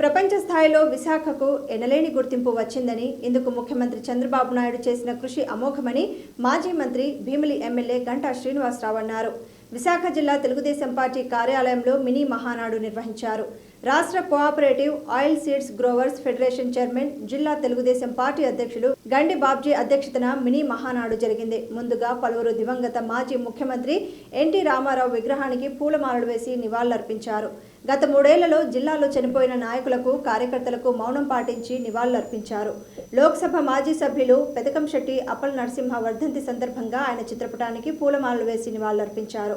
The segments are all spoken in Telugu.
ప్రపంచ స్థాయిలో విశాఖకు ఎనలేని గుర్తింపు వచ్చిందని ఇందుకు ముఖ్యమంత్రి చంద్రబాబు నాయుడు చేసిన కృషి అమోఘమని మాజీ మంత్రి భీమిలి ఎమ్మెల్యే గంటా శ్రీనివాసరావు అన్నారు. విశాఖ జిల్లా తెలుగుదేశం పార్టీ కార్యాలయంలో మినీ మహానాడు నిర్వహించారు. రాష్ట్ర cooperative oil seeds growers federation chairman జిల్లా తెలుగుదేశం పార్టీ అధ్యక్షులు గండి బాబ్జీ అధ్యక్షతన మినీ మహానాడు జరిగింది. ముందుగా పలువురు దివంగత మాజీ ముఖ్యమంత్రి ఎన్టీ రామారావు విగ్రహానికి పూలమాలలు వేసి నివాళులర్పించారు. గత మూడేళ్ళలో జిల్లాలో చనిపోయిన నాయకులకు కార్యకర్తలకు మౌనం పాటించి నివాళులర్పించారు. లోక్సభ మాజీ సభ్యులు పెదకంశెట్టి అప్పల్ నరసింహ వర్ధంతి సందర్భంగా ఆయన చిత్రపటానికి పూలమాలలు వేసి నివాళులర్పించారు.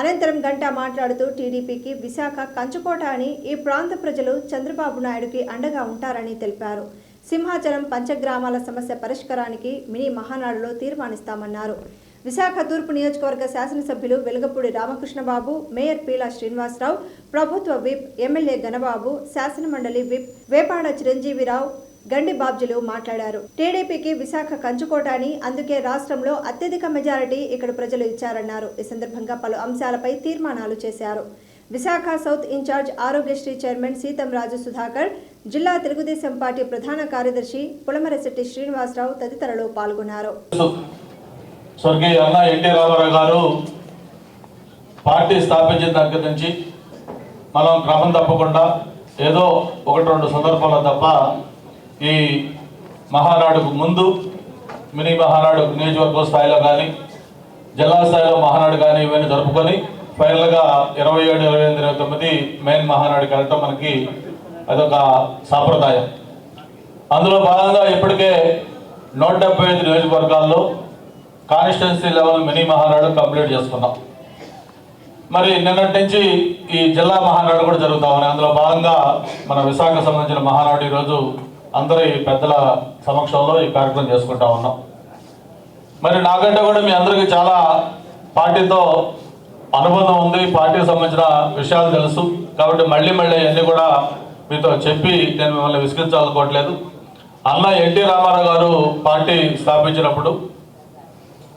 అనంతరం గంటా మాట్లాడుతూ టీడీపీకి విశాఖ కంచుకోట అని ఈ ప్రాంత ప్రజలు చంద్రబాబు నాయుడుకి అండగా ఉంటారని తెలిపారు. సింహాచలం పంచగ్రామాల సమస్య పరిష్కారానికి మినీ మహానాడులో తీర్మానిస్తామన్నారు. విశాఖ తూర్పు నియోజకవర్గ శాసనసభ్యులు వెలగపూడి రామకృష్ణబాబు మేయర్ పీలా శ్రీనివాసరావు ప్రభుత్వ విప్ ఎమ్మెల్యే గణబాబు శాసనమండలి విప్ వేపాడ చిరంజీవిరావు గండి బాబ్జీలు మాట్లాడారు. టీడీపీకి విశాఖ కంచుకోట అని అందుకే రాష్ట్రంలో అత్యధిక మెజారిటీ ఇక్కడ ప్రజలు ఇచ్చారన్నారు. ఈ సందర్భంగా పలు అంశాలపై తీర్మానాలు చేశారు. Visakha south in charge Arogyasri chairman Seethamraju Sudhakar జిల్లా తెలుగుదేశం పార్టీ ప్రధాన కార్యదర్శి పులమరశెట్టి శ్రీనివాసరావు తదితరులు పాల్గొన్నారు. స్వర్గీయ అన్న ఎన్టీ రామారావు గారు పార్టీ స్థాపించిన దగ్గర నుంచి మనం క్రమం తప్పకుండా ఏదో ఒకటి రెండు సందర్భాల్లో తప్ప ఈ మహానాడుకు ముందు మినీ మహానాడు నియోజకవర్గ స్థాయిలో కానీ జిల్లా స్థాయిలో మహానాడు కానీ ఇవన్నీ జరుపుకొని ఫైనల్గా ఇరవై ఏడు ఇరవై ఎనిమిది ఇరవై తొమ్మిది మెయిన్ మహానాడుకి వెళ్ళటం మనకి అదొక సాంప్రదాయం. అందులో భాగంగా ఇప్పటికే నూట డెబ్బై ఐదు నియోజకవర్గాల్లో constituency level mini Mahanadu complete చేసుకున్నాం. మరి నిన్నటి నుంచి ఈ జిల్లా మహానాడు కూడా జరుగుతా ఉన్నాయి అందులో భాగంగా మన విశాఖ సంబంధించిన మహానాడు ఈరోజు ఈ పెద్దల సమక్షంలో ఈ కార్యక్రమం చేసుకుంటా ఉన్నాం. మరి నాకంటే కూడా మీ అందరికీ చాలా పార్టీతో అనుబంధం ఉంది. పార్టీకి సంబంధించిన విషయాలు తెలుసు. కాబట్టి మళ్ళీ మళ్ళీ అన్నీ కూడా మీతో చెప్పి నేను మిమ్మల్ని విసిగించాలనుకోవట్లేదు. అన్న ఎన్టీ రామారావు గారు పార్టీ స్థాపించినప్పుడు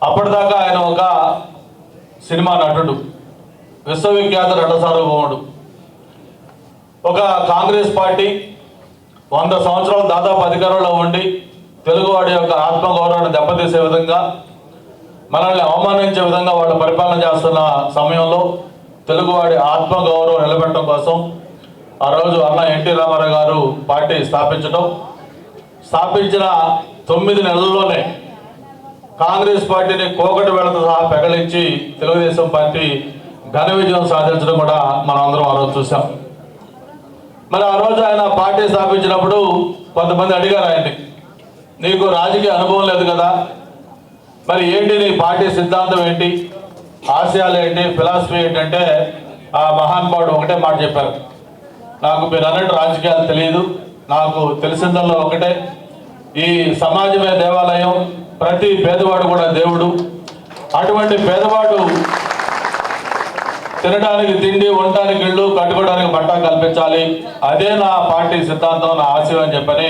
అప్పటిదాకా ఆయన ఒక సినిమా నటుడు విశ్వవిఖ్యాత నటసార్వభౌముడు. ఒక కాంగ్రెస్ పార్టీ వంద సంవత్సరాలు దాదాపు అధికారంలో ఉండి తెలుగువాడి యొక్క ఆత్మగౌరవాన్ని దెబ్బతీసే విధంగా మనల్ని అవమానించే విధంగా వాళ్ళు పరిపాలన చేస్తున్న సమయంలో తెలుగువాడి ఆత్మగౌరవం నిలబెట్టడం కోసం ఆ రోజు అన్న ఎన్టీ రామారావు గారు పార్టీ స్థాపించడం స్థాపించిన తొమ్మిది నెలల్లోనే కాంగ్రెస్ పార్టీని కోకటి వేళతో సహా పెగలించి తెలుగుదేశం పార్టీ ఘన విజయం సాధించడం కూడా మనం అందరం ఆ రోజు చూసాం మరి ఆ రోజు ఆయన పార్టీ స్థాపించినప్పుడు కొంతమంది అడిగారు ఆయన్ని నీకు రాజకీయ అనుభవం లేదు కదా మరి ఏంటి నీ పార్టీ సిద్ధాంతం ఏంటి ఆశయాలు ఏంటి ఫిలాసఫీ ఏంటంటే ఆ మహానుభావుడు ఒకటే మాట చెప్పారు. నాకు మీరు అన్నట్టు రాజకీయాలు తెలియదు నాకు తెలిసిందల్లో ఒకటే ఈ సమాజమే దేవాలయం ప్రతి పేదవాడు కూడా దేవుడు. అటువంటి పేదవాడు తినడానికి తిండి ఉండటానికి ఇళ్ళు కట్టుకోవడానికి బట్ట కల్పించాలి. అదే నా పార్టీ సిద్ధాంతం నా ఆశయం అని చెప్పని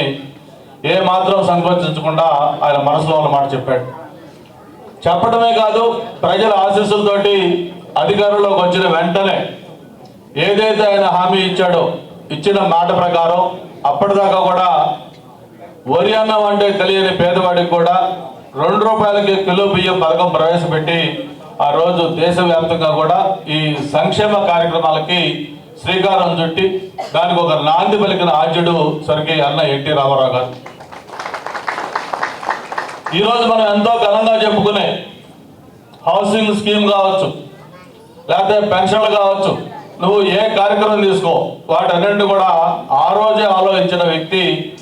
ఏ మాత్రం సంకోచించకుండా ఆయన మనసులో ఉన్న మాట చెప్పాడు. చెప్పడమే కాదు ప్రజల ఆశీస్సులతోటి అధికారంలోకి వచ్చిన వెంటనే ఏదైతే ఆయన హామీ ఇచ్చాడో ఇచ్చిన మాట ప్రకారం అప్పటిదాకా కూడా వరి అన్నం అంటే తెలియని పేదవాడికి కూడా రెండు రూపాయలకి కిలో బియ్యం పథకం ప్రవేశపెట్టి ఆ రోజు దేశవ్యాప్తంగా కూడా ఈ సంక్షేమ కార్యక్రమాలకి శ్రీకారం చుట్టి దానికి ఒక నాంది పలికిన ఆద్యుడు స్వర్గీయ అన్న ఎన్టీ రామారావు గారు. ఈరోజు మనం ఎంతో ఘనంగా చెప్పుకునే హౌసింగ్ స్కీమ్ కావచ్చు లేకపోతే పెన్షన్లు కావచ్చు నువ్వు ఏ కార్యక్రమం తీసుకో వాటన్నింటి కూడా ఆ రోజే ఆలోచించిన వ్యక్తి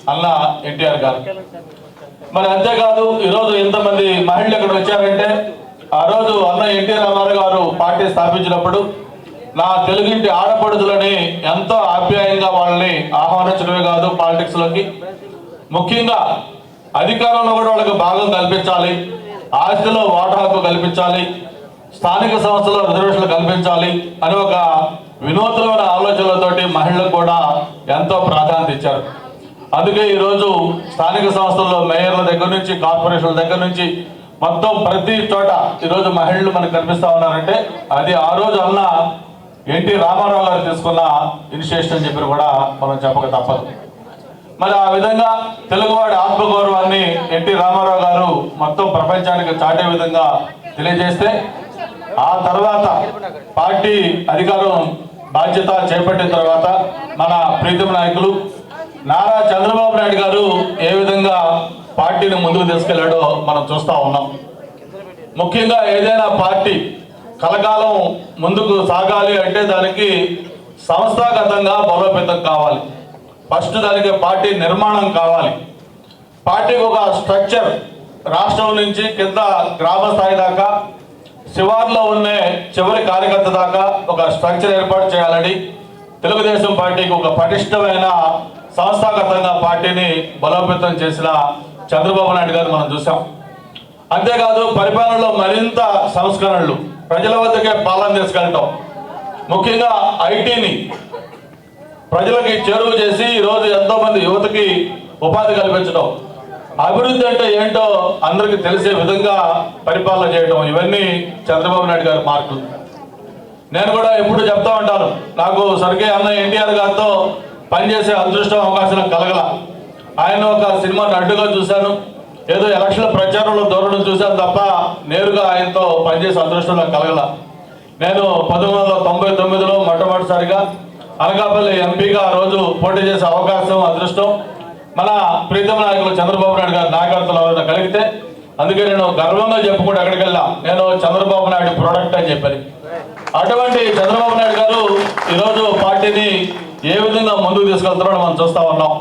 అన్న ఎన్టీఆర్ గారు. మరి అంతేకాదు ఈరోజు ఇంతమంది మహిళలు ఇక్కడ వచ్చారంటే ఆ రోజు అన్న ఎన్టీ రామారావు గారు పార్టీ స్థాపించినప్పుడు నా తెలుగింటి ఆడపడుతులని ఎంతో ఆప్యాయంగా వాళ్ళని ఆహ్వానించడమే కాదు పాలిటిక్స్లోకి. ముఖ్యంగా అధికారంలో కూడా వాళ్ళకి భాగం కల్పించాలి ఆస్తిలో వాటా హక్కు కల్పించాలి స్థానిక సంస్థలో రిజర్వేషన్లు కల్పించాలి అని ఒక వినూత్నమైన ఆలోచనలతోటి మహిళలకు కూడా ఎంతో ప్రాధాన్యత ఇచ్చారు. అందుకే ఈరోజు స్థానిక సంస్థల్లో మేయర్ల దగ్గర నుంచి కార్పొరేషన్ల దగ్గర నుంచి మొత్తం ప్రతి చోట ఈరోజు మహిళలు మనకు కనిపిస్తా ఉన్నారంటే అది ఆ రోజు అన్న ఎన్టీ రామారావు గారు తీసుకున్న ఇనిషియేషన్ అని చెప్పి కూడా మనం చెప్పక తప్పదు. మరి ఆ విధంగా తెలుగువాడి ఆత్మగౌరవాన్ని ఎన్టీ రామారావు గారు మొత్తం ప్రపంచానికి చాటే విధంగా తెలియజేస్తే ఆ తర్వాత పార్టీ అధికారం బాధ్యత చేపట్టిన తర్వాత మన ప్రీతం నాయకులు నారా చంద్రబాబు నాయుడు గారు ఏ విధంగా పార్టీని ముందుకు తీసుకెళ్ళాడో మనం చూస్తా ఉన్నాం. ముఖ్యంగా ఏదైనా పార్టీ కలకాలం ముందుకు సాగాలి అంటే దానికి సంస్థాగతంగా బలోపేతం కావాలి. ఫస్ట్ దానికి పార్టీ నిర్మాణం కావాలి. పార్టీకి ఒక స్ట్రక్చర్ రాష్ట్రం నుంచి కింద గ్రామ స్థాయి దాకా శివార్లో ఉండే చివరి కార్యకర్త దాకా ఒక స్ట్రక్చర్ ఏర్పాటు చేయాలని తెలుగుదేశం పార్టీకి ఒక పటిష్టమైన సంస్థాగతంగా పార్టీని బలోపేతం చేసిన చంద్రబాబు నాయుడు గారు మనం చూసాం. అంతేకాదు పరిపాలనలో మరింత సంస్కరణలు ప్రజల వద్దకే పాలన తీసుకెళ్ళటం. ముఖ్యంగా ఐటీని ప్రజలకి చేరువ చేసి ఈరోజు ఎంతో మంది యువతకి ఉపాధి కల్పించడం అభివృద్ధి అంటే ఏంటో అందరికీ తెలిసే విధంగా పరిపాలన చేయడం ఇవన్నీ చంద్రబాబు నాయుడు గారి మార్కులు. నేను కూడా ఎప్పుడు చెప్తా ఉంటాను. నాకు సరిగ్గా అన్న ఎన్టీఆర్ గారితో పనిచేసే అదృష్టం అవకాశం కలగల. ఆయన ఒక సినిమా నటుగా చూశాను. ఏదో ఎలక్షన్ల ప్రచారంలో దూరడం చూశాను తప్ప నేరుగా ఆయనతో పనిచేసే అదృష్టం నాకు కలగల. నేను పంతొమ్మిది వందల తొంభై తొమ్మిదిలో మొట్టమొదటిసారిగా అనకాపల్లి ఎంపీగా ఆ రోజు పోటీ చేసే అవకాశం అదృష్టం మన ప్రీతం నాయకులు చంద్రబాబు నాయుడు గారి నాయకత్వంలో ఎవరైనా కలిగితే అందుకే నేను గర్వంగా చెప్పుకుంటూ ఎక్కడికి వెళ్ళా నేను చంద్రబాబు నాయుడు ప్రోడక్ట్ అని చెప్పాను. అటువంటి చంద్రబాబు నాయుడు గారు ఈరోజు పార్టీని ఏ విధంగా ముందుకు తీసుకెళ్తారో మనం చూస్తూ ఉన్నాం.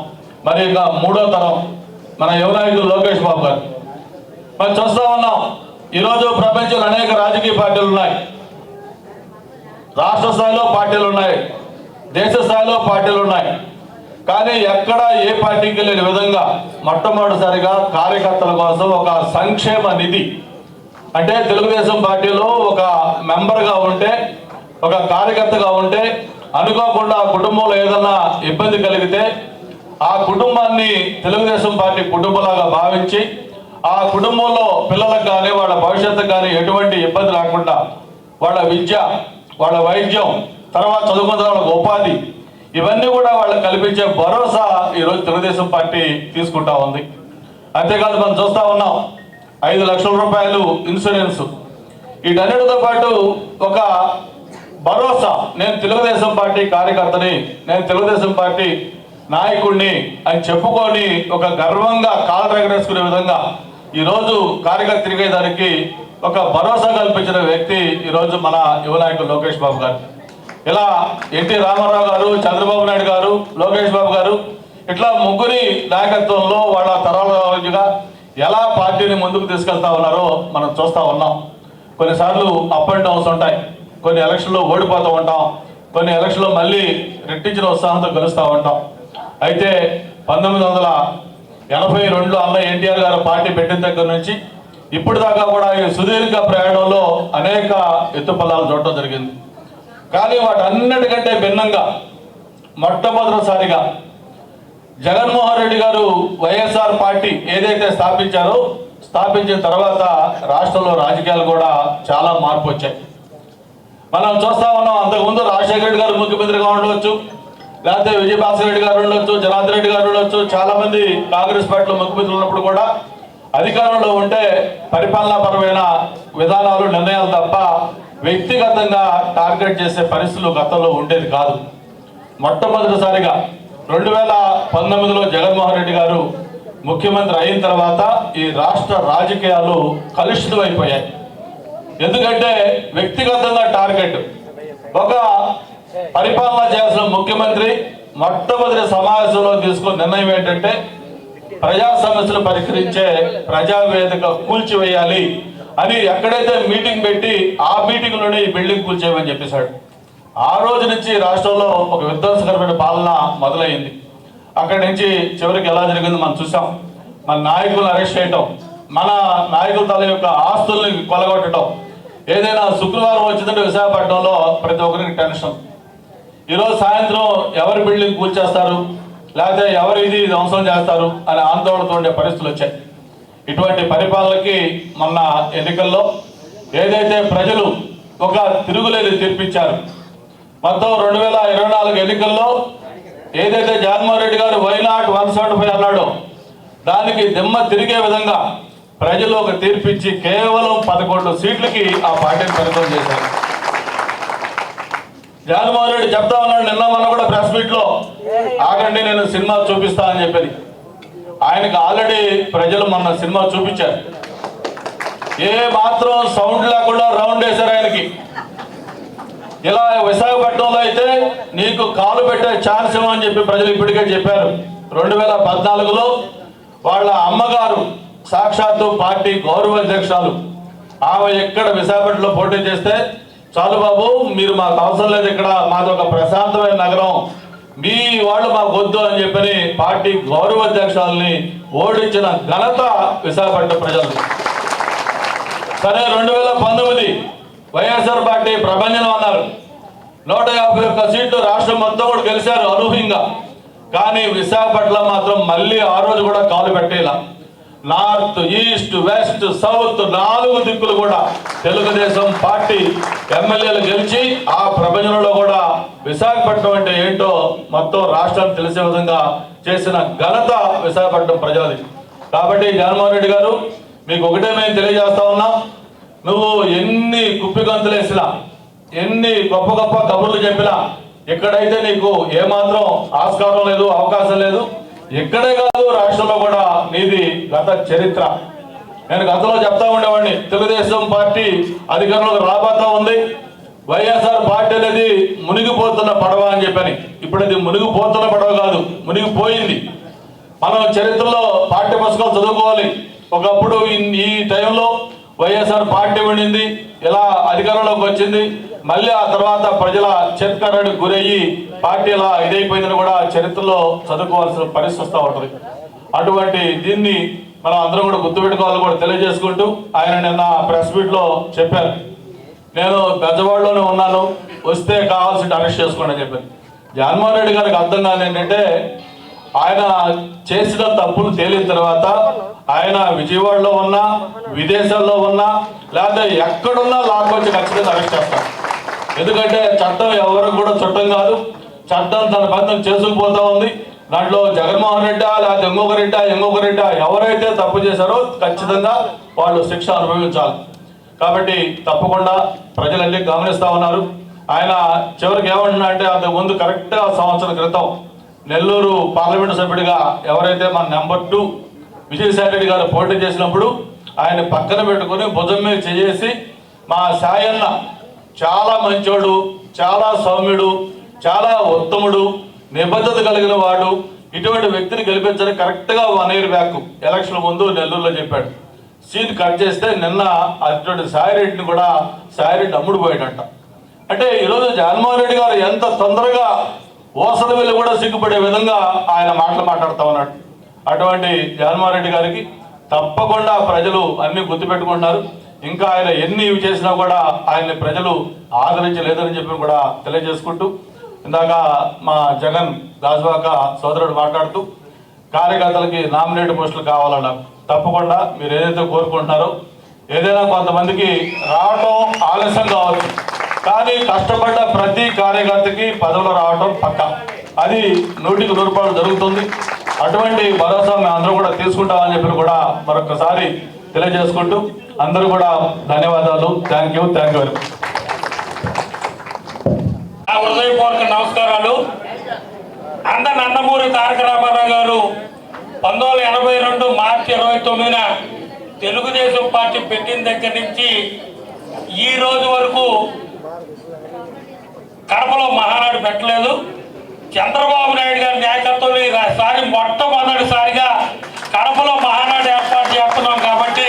మరి ఇక మూడో తరం మన యువనాయకుడు లోకేష్ బాబు గారు. మనం చూస్తూ ఉన్నాం. ఈరోజు ప్రపంచంలో అనేక రాజకీయ పార్టీలు ఉన్నాయి. రాష్ట్ర స్థాయిలో పార్టీలు ఉన్నాయి. దేశ స్థాయిలో పార్టీలు ఉన్నాయి. కానీ ఎక్కడ ఏ పార్టీకి లేని విధంగా మొట్టమొదటిసారిగా కార్యకర్తల కోసం ఒక సంక్షేమ నిధి అంటే తెలుగుదేశం పార్టీలో ఒక మెంబర్గా ఉంటే ఒక కార్యకర్తగా ఉంటే అనుకోకుండా ఆ కుటుంబంలో ఏదన్నా ఇబ్బంది కలిగితే ఆ కుటుంబాన్ని తెలుగుదేశం పార్టీ కుటుంబంలాగా భావించి ఆ కుటుంబంలో పిల్లలకు కానీ వాళ్ళ భవిష్యత్తు కానీ ఎటువంటి ఇబ్బంది రాకుండా వాళ్ళ విద్య వాళ్ళ వైద్యం తర్వాత చదువుకున్న వాళ్ళకి ఉపాధి ఇవన్నీ కూడా వాళ్ళకి కల్పించే భరోసా ఈరోజు తెలుగుదేశం పార్టీ తీసుకుంటా ఉంది. అంతేకాదు మనం చూస్తూ ఉన్నాం ఐదు లక్షల రూపాయలు ఇన్సూరెన్స్. వీటన్నిటితో పాటు ఒక భరోసా. నేను తెలుగుదేశం పార్టీ కార్యకర్తని నేను తెలుగుదేశం పార్టీ నాయకుడిని అని చెప్పుకొని ఒక గర్వంగా కాలు ఎగరేసుకునే విధంగా ఈరోజు కార్యకర్త తిరిగేదానికి ఒక భరోసా కల్పించిన వ్యక్తి ఈరోజు మన యువ నాయకుడు లోకేష్ బాబు గారు. ఇలా ఎన్టీ రామారావు గారు చంద్రబాబు నాయుడు గారు లోకేష్ బాబు గారు ఇట్లా ముగ్గురి నాయకత్వంలో వాళ్ళ తరాలుగా ఎలా పార్టీని ముందుకు తీసుకెళ్తా ఉన్నారో మనం చూస్తా ఉన్నాం. కొన్నిసార్లు అప్ అండ్ డౌన్స్ ఉంటాయి. కొన్ని ఎలక్షన్లో ఓడిపోతూ ఉంటాం. కొన్ని ఎలక్షన్లో మళ్ళీ రెట్టించిన ఉత్సాహంతో గెలుస్తూ ఉంటాం. అయితే పంతొమ్మిది వందల ఎనభై రెండులో అన్న ఎన్టీఆర్ గారు పార్టీ పెట్టిన దగ్గర నుంచి ఇప్పుడు దాకా కూడా ఈ సుదీర్ఘ ప్రయాణంలో అనేక ఎత్తుపల్లాలు చూడటం జరిగింది. కానీ వాటన్నిటికంటే భిన్నంగా మొట్టమొదటిసారిగా జగన్మోహన్ రెడ్డి గారు వైఎస్ఆర్ పార్టీ ఏదైతే స్థాపించారో స్థాపించిన తర్వాత రాష్ట్రంలో రాజకీయాలు కూడా చాలా మార్పు వచ్చాయి. మనం చూస్తా ఉన్నాం అంతకుముందు రాజశేఖర రెడ్డి గారు ముఖ్యమంత్రిగా ఉండవచ్చు లేకపోతే విజయభాస్కర్ రెడ్డి గారు ఉండొచ్చు జనార్దన్ రెడ్డి గారు ఉండొచ్చు చాలా మంది కాంగ్రెస్ పార్టీలో ముఖ్యమంత్రులు ఉన్నప్పుడు కూడా అధికారంలో ఉంటే పరిపాలనాపరమైన విధానాలు నిర్ణయాలు తప్ప వ్యక్తిగతంగా టార్గెట్ చేసే పరిస్థితులు గతంలో ఉండేది కాదు. మొట్టమొదటిసారిగా రెండు వేల పంతొమ్మిదిలో జగన్మోహన్ రెడ్డి గారు ముఖ్యమంత్రి అయిన తర్వాత ఈ రాష్ట్ర రాజకీయాలు కలుషితమైపోయాయి. ఎందుకంటే వ్యక్తిగత టార్గెట్ ఒక పరిపాలన చేయాల్సిన ముఖ్యమంత్రి మొట్టమొదటి సమావేశంలో తీసుకున్న నిర్ణయం ఏంటంటే ప్రజా సమస్యలు పరిష్కరించే ప్రజావేదిక కూల్చివేయాలి అని ఎక్కడైతే మీటింగ్ పెట్టి ఆ మీటింగ్లోనే ఈ బిల్డింగ్ కూల్చేయమని చెప్పేశాడు. ఆ రోజు నుంచి రాష్ట్రంలో ఒక విధ్వంసకరమైన పాలన మొదలైంది. అక్కడి నుంచి చివరికి ఎలా జరిగిందో మనం చూసాం. మన నాయకులను అరెస్ట్ చేయటం మన నాయకుల తల యొక్క ఆస్తుల్ని కొలగొట్టడం ఏదైనా శుక్రవారం వచ్చిందంటే విశాఖపట్నంలో ప్రతి ఒక్కరికి టెన్షన్. ఈరోజు సాయంత్రం ఎవరి బిల్డింగ్ కూల్చేస్తారు లేకపోతే ఎవరు ఇది ధ్వంసం చేస్తారు? అనే ఆందోళనతో ఉండే పరిస్థితులు వచ్చాయి. ఇటువంటి పరిపాలనకి మొన్న ఎన్నికల్లో ఏదైతే ప్రజలు ఒక తిరుగులేని తీర్పిచ్చారు మొత్తం రెండు వేల ఇరవై నాలుగు ఎన్నికల్లో ఏదైతే జగన్మోహన్ రెడ్డి గారు వైనాట్ వన్ సెవెంటీ ఫైవ్ అన్నాడో దానికి దిమ్మ తిరిగే విధంగా ప్రజలు ఒక తీర్పిచ్చి కేవలం పదకొండు సీట్లకి ఆ పార్టీని పరిమితం చేశారు. జగన్మోహన్ రెడ్డి చెప్తా ఉన్నాడు నిన్న మొన్న కూడా ప్రెస్ మీట్లో ఆగండి నేను సినిమా చూపిస్తా అని చెప్పి ఆయనకు ఆల్రెడీ ప్రజలు మొన్న సినిమా చూపించారు. ఏ మాత్రం సౌండ్ లేకుండా రౌండ్ వేశారు ఆయనకి. ఇలా విశాఖపట్నంలో అయితే నీకు కాలు పెట్టే ఛాన్స్ అని చెప్పి ప్రజలు ఇప్పటికే చెప్పారు. రెండు వేల పద్నాలుగులో వాళ్ళ అమ్మగారు సాక్షాత్తు పార్టీ గౌరవ అధ్యక్షురాలు. ఆమె ఎక్కడ విశాఖపట్నంలో పోటీ చేస్తే చాలు బాబు మీరు మాకు అవసరం లేదు ఇక్కడ మాది ఒక ప్రశాంతమైన నగరం. మీ వాళ్ళు మాకు వద్దు అని చెప్పని పార్టీ గౌరవ అధ్యక్షురాలని ఓడించిన ఘనత విశాఖపట్నం ప్రజలు సరే రెండు వేల పంతొమ్మిది వైఎస్ఆర్ పార్టీ ప్రభంజనం అన్నారు. నూట యాభై ఒక్క సీట్లు రాష్ట్రం మొత్తం కూడా గెలిచారు అనూహ్యంగా. కానీ విశాఖపట్నం మాత్రం మళ్ళీ ఆ రోజు కూడా కాలు పెట్టేలా. నార్త్ ఈస్ట్ వెస్ట్ సౌత్ నాలుగు దిక్కులు కూడా తెలుగుదేశం పార్టీ ఎమ్మెల్యేలు గెలిచి ఆ ప్రపంచంలో కూడా విశాఖపట్నం అంటే ఏంటో మొత్తం రాష్ట్రం తెలిసే విధంగా చేసిన ఘనత విశాఖపట్నం ప్రజలది. కాబట్టి జగన్మోహన్ రెడ్డి గారు మీకు ఒకటే మేము తెలియజేస్తా ఉన్నాం నువ్వు ఎన్ని కుప్పిగంతులు వేసినా ఎన్ని గొప్ప గొప్ప కబుర్లు చెప్పినా ఎక్కడైతే నీకు ఏమాత్రం ఆస్కారం లేదు అవకాశం లేదు. ఇక్కడే కాదు రాష్ట్రంలో కూడా నీది గత చరిత్ర. నేను గతంలో చెప్తా ఉండేవాడిని తెలుగుదేశం పార్టీ అధికారంలోకి రాబోతా ఉంది. వైఎస్ఆర్ పార్టీ అనేది మునిగిపోతున్న పడవ అని చెప్పని. ఇప్పుడు అది మునిగిపోతున్న పడవ కాదు మునిగిపోయింది. మనం చరిత్రలో పాఠ్య పుస్తకాలు చదువుకోవాలి. ఒకప్పుడు ఈ టైంలో వైఎస్ఆర్ పార్టీ ఉండింది ఇలా అధికారంలోకి వచ్చింది. మళ్ళీ ఆ తర్వాత ప్రజల చేత్కరడికి గురయ్యి పార్టీలా ఇదైపోయిందని కూడా చరిత్రలో చదువుకోవాల్సిన పరిస్థితి వస్తూ ఉంటుంది. అటువంటి దీన్ని మనం అందరం కూడా గుర్తుపెట్టుకోవాలని కూడా తెలియజేసుకుంటూ ఆయన నిన్న ప్రెస్ మీట్లో చెప్పారు. నేను బెజవాడలోనే ఉన్నాను వస్తే కావాల్సింది అరెస్ట్ చేసుకోండి అని చెప్పాను జగన్మోహన్ రెడ్డి గారికి అర్థం కాదు ఏంటంటే ఆయన చేసిన తప్పులు తేలిన తర్వాత ఆయన విజయవాడలో ఉన్నా విదేశాల్లో ఉన్నా లేకపోతే ఎక్కడున్నా లాక్కొచ్చి ఖచ్చితంగా అరెస్ట్ చేస్తారు. ఎందుకంటే చట్టం ఎవరు కూడా చట్టం కాదు. చట్టం తన బంధం చేసుకుపోతా ఉంది. దాంట్లో జగన్మోహన్ రెడ్డి లేకపోతే ఇంకొక రెడ్డి ఇంకొక రెడ్డి ఎవరైతే తప్పు చేశారో ఖచ్చితంగా వాళ్ళు శిక్ష అనుభవించాలి. కాబట్టి తప్పకుండా ప్రజలన్నీ గమనిస్తూ ఉన్నారు. ఆయన చివరికి ఏమంటున్నా అంటే అంతకు ముందు కరెక్ట్గా సంవత్సరం క్రితం నెల్లూరు పార్లమెంటు సభ్యుడిగా ఎవరైతే మన నెంబర్ టూ విజయసాయి రెడ్డి గారు పోటీ చేసినప్పుడు ఆయన పక్కన పెట్టుకుని భుజం మీద చేసి మా సాయన్న చాలా మంచోడు చాలా సౌమ్యుడు చాలా ఉత్తముడు నిబద్ధత కలిగిన వాడు. ఇటువంటి వ్యక్తిని గెలిపించడం కరెక్ట్గా వన్ ఇయర్ బ్యాక్ ఎలక్షన్ ముందు నెల్లూరులో చెప్పాడు. సీన్ కట్ చేస్తే నిన్న అటువంటి సాయిరెడ్డిని కూడా సాయిరెడ్డి అమ్ముడుపోయాడంట. అంటే ఈరోజు జగన్మోహన్ రెడ్డి గారు ఎంత తొందరగా ఓసలు వెళ్ళి కూడా సిగ్గుపడే విధంగా ఆయన మాటలు మాట్లాడుతూ ఉన్నాడు. అటువంటి జగన్మోహన్ రెడ్డి గారికి తప్పకుండా ప్రజలు అన్ని గుర్తుపెట్టుకుంటున్నారు ఇంకా ఆయన ఎన్ని ఇవి చేసినా కూడా ఆయన్ని ప్రజలు ఆదరించలేదని చెప్పి కూడా తెలియజేసుకుంటూ ఇందాక మా జగన్ గాజువాక సోదరుడు మాట్లాడుతూ కార్యకర్తలకి నామినేట్ పోస్టులు కావాలన్న తప్పకుండా మీరు ఏదైతే కోరుకుంటున్నారో ఏదైనా కొంతమందికి రావటం ఆలస్యం కావచ్చు. కానీ కష్టపడ్డ ప్రతి కార్యకర్తకి పదవులు రావటం పక్క. అది నూటికి నూరు రూపాయలు జరుగుతుంది. అటువంటి భరోసా మేము అందరూ కూడా తీసుకుంటామని చెప్పి కూడా మరొకసారి తెలియజేసుకుంటూ అందరూ కూడా ధన్యవాదాలు. Thank you thank you very much హృదయపూర్వక నమస్కారాలు. అంద నందమూరి తారక రామారావు గారు పంతొమ్మిది ఎనభై రెండు మార్చి ఇరవై తొమ్మిదిన తెలుగుదేశం పార్టీ పెట్టిన దగ్గర నుంచి ఈ రోజు వరకు కడపలో మహానాడు పెట్టలేదు. చంద్రబాబు నాయుడు గారి నాయకత్వంలో ఈసారి మొట్టమొదటిసారి కడపలో మహానాడు ఏర్పాటు చేస్తున్నాం కాబట్టి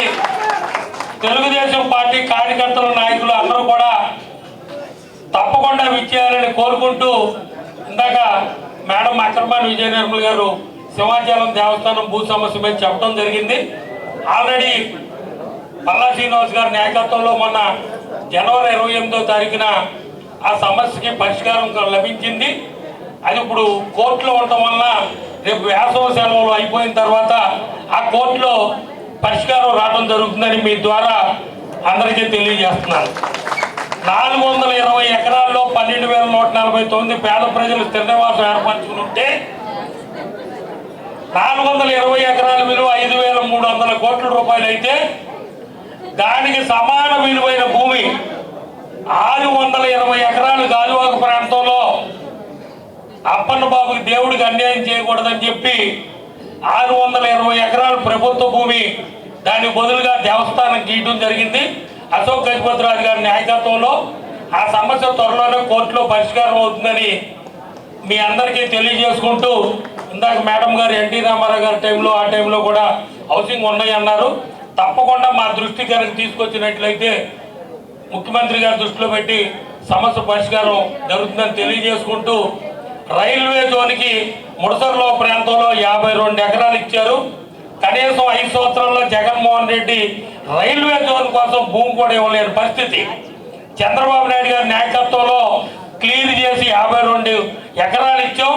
తెలుగుదేశం పార్టీ కార్యకర్తలు నాయకులు అందరూ కూడా తప్పకుండా విచ్చేయాలని కోరుకుంటూ ఇందాక మేడం అక్రమాన్ విజయ నిర్మల్ గారు సింహాచలం దేవస్థానం భూ సమస్య మీద చెప్పడం జరిగింది. ఆల్రెడీ పల్లా శ్రీనివాస్ గారి నాయకత్వంలో మొన్న జనవరి ఇరవై ఎనిమిదో తారీఖున ఆ సమస్యకి పరిష్కారం లభించింది. అది ఇప్పుడు కోర్టులో ఉండటం వల్ల రేపు వేసవ సెలవులు అయిపోయిన తర్వాత ఆ కోర్టులో పరిష్కారం రావడం జరుగుతుందని మీ ద్వారా అందరికీ తెలియజేస్తున్నాను. నాలుగు వందల ఇరవై ఎకరాల్లో పన్నెండు వేల నూట నలభై తొమ్మిది పేద ప్రజలు స్థిర ఏర్పరచుకుని ఉంటే నాలుగు వందల ఇరవై ఎకరాల విలువ ఐదు వేల మూడు వందల కోట్ల రూపాయలు అయితే దానికి సమాన విలువైన భూమి ఆరు వందల ఇరవై ఎకరాలు గాజువాక ప్రాంతంలో అప్పన్న బాబుకి దేవుడికి అన్యాయం చేయకూడదని చెప్పి ఆరు వందల ఇరవై ఎకరాలు ప్రభుత్వ భూమి దానికి బదులుగా దేవస్థానం గీయడం జరిగింది. అశోక్ గజపతిరాజు గారి నాయకత్వంలో ఆ సమస్య త్వరలోనే కోర్టులో పరిష్కారం అవుతుందని మీ అందరికీ తెలియజేసుకుంటూ ఇందాక మేడం గారు ఎన్టీ రామారావు గారి టైంలో ఆ టైంలో కూడా హౌసింగ్ ఉన్నాయి అన్నారు తప్పకుండా మా దృష్టి కనుక తీసుకొచ్చినట్లయితే ముఖ్యమంత్రి గారి దృష్టిలో పెట్టి సమస్య పరిష్కారం జరుగుతుందని తెలియజేసుకుంటూ రైల్వే జోన్కి ముడసర్లో ప్రాంతంలో యాభై రెండు ఎకరాలు ఇచ్చారు. కనీసం ఐదు సంవత్సరంలో జగన్మోహన్ రెడ్డి రైల్వే జోన్ కోసం భూమి కూడా ఇవ్వలేని పరిస్థితి. చంద్రబాబు నాయుడు గారి నాయకత్వంలో క్లియర్ చేసి యాభై రెండు ఎకరాలు ఇచ్చాం.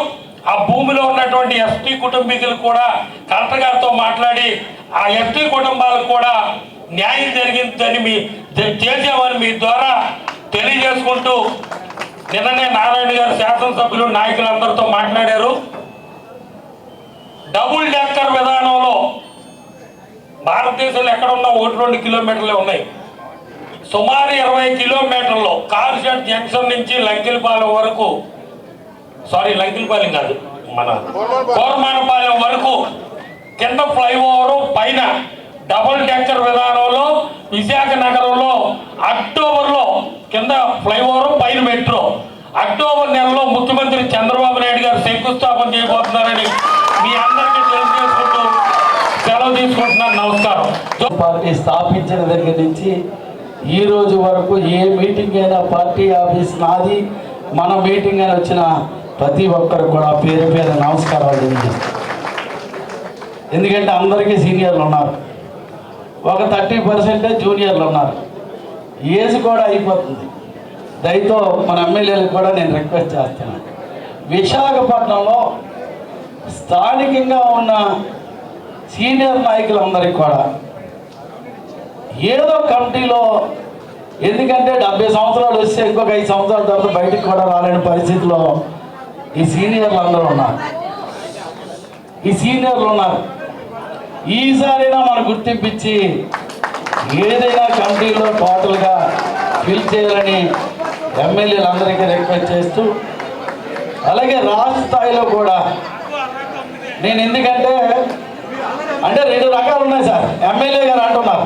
ఆ భూమిలో ఉన్నటువంటి ఎస్టీ కుటుంబీకులు కూడా కలెక్టర్ గారితో మాట్లాడి ఆ ఎస్టీ కుటుంబాలకు కూడా న్యాయం జరిగిందని మీ జ- చేసామని మీ ద్వారా తెలియజేసుకుంటూ నిన్ననే నారాయణ గారు శాసనసభ్యులు నాయకులందరితో మాట్లాడారు. డబుల్ డెక్ భారతదేశంలో ఎక్కడున్నా ఒకటి రెండు కిలోమీటర్లే ఉన్నాయి. సుమారు ఇరవై కిలోమీటర్లు కార్షెట్ జంక్షన్ నుంచి లంకిలపాలెం వరకు సారీ లంకిలపాలెం కాదు మన కోరమానపాలెం వరకు కింద ఫ్లైఓవర్ పైన డబుల్ డెక్కర్ విధానంలో విశాఖ నగరంలో అక్టోబర్లో కింద ఫ్లైఓవర్ పైన మెట్రో. అక్టోబర్ నెలలో ముఖ్యమంత్రి చంద్రబాబు నాయుడు గారు శంకుస్థాపన చేయబోతున్నారని మీ అందరికీ తెలియజేసుకుంటూ సెలవు తీసుకుంటున్నాను నమస్కారం. పార్టీ స్థాపించిన దగ్గర నుంచి ఈ రోజు వరకు ఏ మీటింగ్ అయినా పార్టీ ఆఫీస్ నాది. మన మీటింగ్ అని వచ్చిన ప్రతి ఒక్కరు కూడా పేరు పేరు నమస్కారాలు తెలియజేస్తాను ఎందుకంటే అందరికీ సీనియర్లు ఉన్నారు. ఒక థర్టీ పర్సెంటే జూనియర్లు ఉన్నారు. ఏజ్ కూడా అయిపోతుంది. దయతో మన ఎమ్మెల్యేలకు కూడా నేను రిక్వెస్ట్ చేస్తున్నాను. విశాఖపట్నంలో స్థానికంగా ఉన్న సీనియర్ నాయకులందరికీ కూడా ఏదో కమిటీలో ఎందుకంటే డెబ్బై సంవత్సరాలు వస్తే ఇంకొక ఐదు సంవత్సరాల తర్వాత బయటకు కూడా రాలేని పరిస్థితిలో ఈ సీనియర్లు అందరూ ఉన్నారు. ఈ సీనియర్లు ఉన్నారు. ఈసారైనా మనం గుర్తింపించి ఏదైనా కమిటీలో టోటల్గా ఫిల్ చేయాలని ఎమ్మెల్యేలందరికీ రిక్వెస్ట్ చేస్తూ అలాగే రాష్ట్ర స్థాయిలో కూడా నేను ఎందుకంటే అంటే రెండు రకాలు ఉన్నాయి సార్. ఎమ్మెల్యే గారు అంటున్నారు.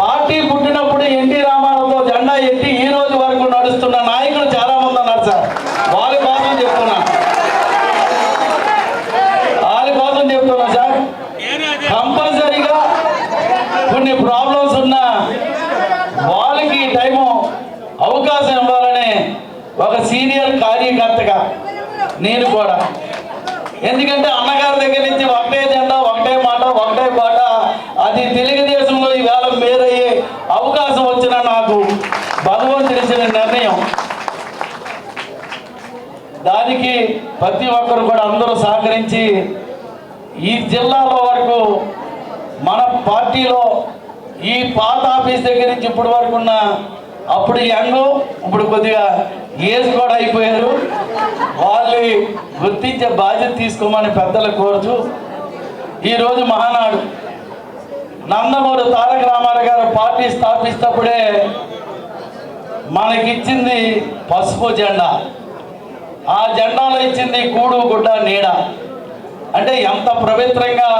పార్టీ పుట్టినప్పుడు ఎన్టీ రామారావుతో జెండా ఎత్తి ఈ రోజు వరకు నడుస్తున్న నాయకులు చాలా మంది ఉన్నారు సార్. వాళ్ళ కోసం చెప్తున్నా. వాళ్ళ కోసం చెప్తున్నా సార్. కంపల్సరీగా కొన్ని ప్రాబ్లమ్స్ ఉన్నా వాళ్ళకి టైము అవకాశం ఇవ్వాలని ఒక సీనియర్ కార్యకర్తగా నేను కూడా. ఎందుకంటే అన్నగారి దగ్గర నుంచి ఒకటే జెండా ఒకటే మాట ఒకటే పాట అది తెలుగుదేశంలో ఈవేళ మేరయ్యే అవకాశం వచ్చిన నాకు భగవంతుడి ఇచ్చిన నిర్ణయం. దానికి ప్రతి ఒక్కరు కూడా అందరూ సహకరించి ఈ జిల్లాలో వరకు మన పార్టీలో ఈ పాత ఆఫీస్ దగ్గర నుంచి ఇప్పటి వరకు ఉన్న అప్పుడు యంగ్ ఇప్పుడు కొద్దిగా ఏజ్ కూడా అయిపోయారు. వాళ్ళు గుర్తించే బాధ్యత తీసుకోమని పెద్దలు కోరుచు ఈరోజు మహానాడు. నందమూరి తారక రామారావు గారు పార్టీ స్థాపిస్తప్పుడే మనకిచ్చింది పసుపు జెండా. ఆ జెండాలో ఇచ్చింది కూడు గుడ్డ నీడ. అంటే ఎంత పవిత్రంగా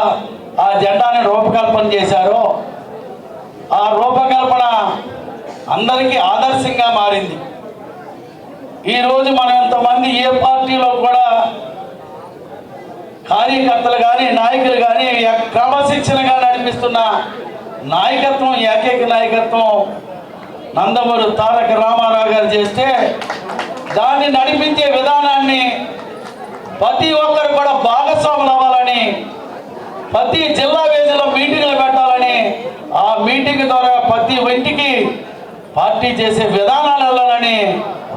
ఆ జెండాని రూపకల్పన చేశారో ఆ రూపకల్పన అందరికీ ఆదర్శంగా మారింది. ఈరోజు మనం ఎంతమంది ఏ పార్టీలో కూడా కార్యకర్తలు కానీ నాయకులు కానీ క్రమశిక్షణగా నడిపిస్తున్న నాయకత్వం ఏకైక నాయకత్వం నందమూరి తారక రామారావు గారు చేస్తే దాన్ని నడిపించే విధానాన్ని ప్రతి ఒక్కరు కూడా భాగస్వాములు అవ్వాలని ప్రతి జిల్లా వేదిలో మీటింగ్లు పెట్టాలని ఆ మీటింగ్ ద్వారా ప్రతి ఇంటికి పార్టీ చేసే విధానాలు వెళ్ళాలని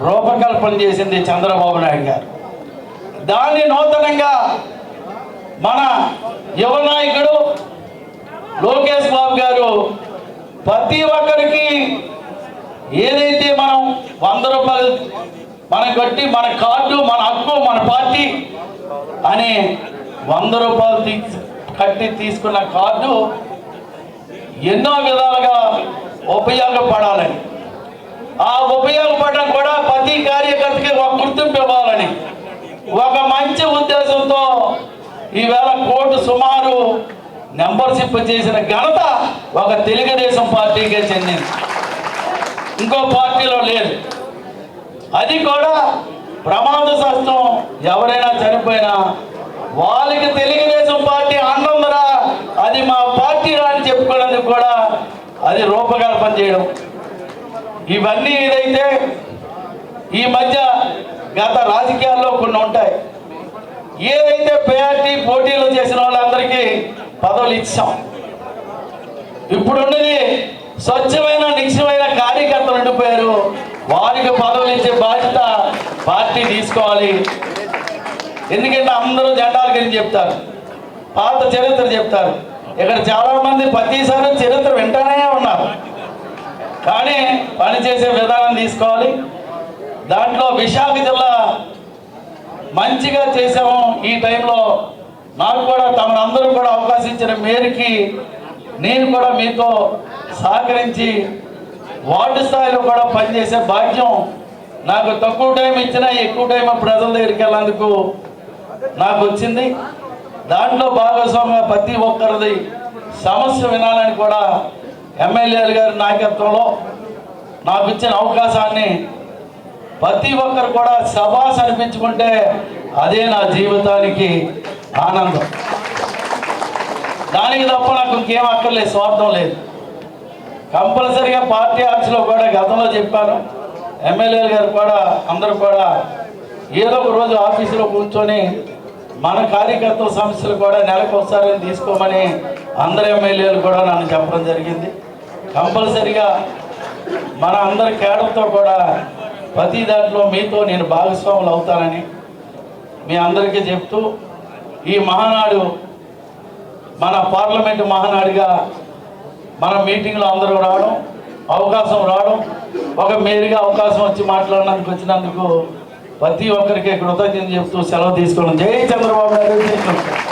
రూపకల్పన చేసింది చంద్రబాబు నాయుడు గారు. దాన్ని నూతనంగా మన యువ నాయకుడు లోకేష్ బాబు గారు ప్రతి ఒక్కరికి ఏదైతే మనం వంద రూపాయలు మన గట్టి మన కార్డు మన హక్కు మన పార్టీ అని వంద రూపాయలు తీసి కట్టి తీసుకున్న కార్డు ఎన్నో విధాలుగా ఉపయోగపడాలని. ఆ ఉపయోగపడడం కూడా ప్రతి కార్యకర్తకి ఒక గుర్తింపు ఇవ్వాలని. ఒక మంచి ఉద్దేశంతో ఈవేళ కోర్టు సుమారు మెంబర్షిప్ చేసిన ఘనత ఒక తెలుగుదేశం పార్టీకే చెందింది. ఇంకో పార్టీలో లేదు. అది కూడా ప్రమాద శాస్త్రం ఎవరైనా చనిపోయినా వాళ్ళకి తెలుగుదేశం పార్టీ అన్నందరా అది మా పార్టీ అని చెప్పుకోవడానికి కూడా అది రూపకల్పన చేయడం. ఇవన్నీ ఏదైతే ఈ మధ్య గత రాజకీయాల్లో కొన్ని ఉంటాయి. ఏదైతే పార్టీ పోటీలు చేసిన వాళ్ళందరికీ పదవులు ఇచ్చాం. ఇప్పుడున్నది స్వచ్ఛమైన నిక్షమైన కార్యకర్తలు ఉండిపోయారు వారికి పదవులు ఇచ్చే బాధ్యత పార్టీ తీసుకోవాలి. ఎందుకంటే అందరూ జెండాల గురించి చెప్తారు. పాత చరిత్ర చెప్తారు. ఇక్కడ చాలా మంది ప్రతిసారి చరిత్ర వింటానే ఉన్నారు. కానీ పనిచేసే విధానం తీసుకోవాలి. దాంట్లో విశాఖ జిల్లా మంచిగా చేసాము ఈ టైంలో. నాకు కూడా తమరందరూ కూడా అవకాశం ఇచ్చిన మేరకి నేను కూడా మీతో సహకరించి వార్డు స్థాయిలో కూడా పనిచేసే భాగ్యం నాకు తక్కువ టైం ఇచ్చినా ఎక్కువ టైం ప్రజల దగ్గరికి వెళ్ళేందుకు నాకు వచ్చింది. దాంట్లో భాగస్వామ్య ప్రతి ఒక్కరిది సమస్య వినాలని కూడా ఎమ్మెల్యేలు గారి నాయకత్వంలో నాకు ఇచ్చిన అవకాశాన్ని ప్రతి ఒక్కరు కూడా సభాస్ అనిపించుకుంటే అదే నా జీవితానికి ఆనందం. దానికి తప్ప నాకు ఇంకేం అక్కర్లేదు స్వార్థం లేదు. కంపల్సరిగా పార్టీ ఆఫీస్లో కూడా గతంలో చెప్పాను. ఎమ్మెల్యేలు గారు కూడా అందరూ కూడా ఏదో ఒక రోజు ఆఫీసులో కూర్చొని మన కార్యకర్తల సమస్యలు కూడా నెలకు ఒకసారి తీసుకోమని అందరు ఎమ్మెల్యేలు కూడా నన్ను చెప్పడం జరిగింది. కంపల్సరిగా మన అందరి కేడర్తో కూడా ప్రతి దాంట్లో మీతో నేను భాగస్వాములు అవుతానని మీ అందరికీ చెప్తూ ఈ మహానాడు మన పార్లమెంటు మహానాడుగా మన మీటింగ్లో అందరూ రావడం అవకాశం రావడం ఒక మేరిగా అవకాశం వచ్చి మాట్లాడడానికి వచ్చినందుకు ప్రతి ఒక్కరికి కృతజ్ఞత చెప్తూ సెలవు తీసుకోవడం. జై చంద్రబాబు నాయుడు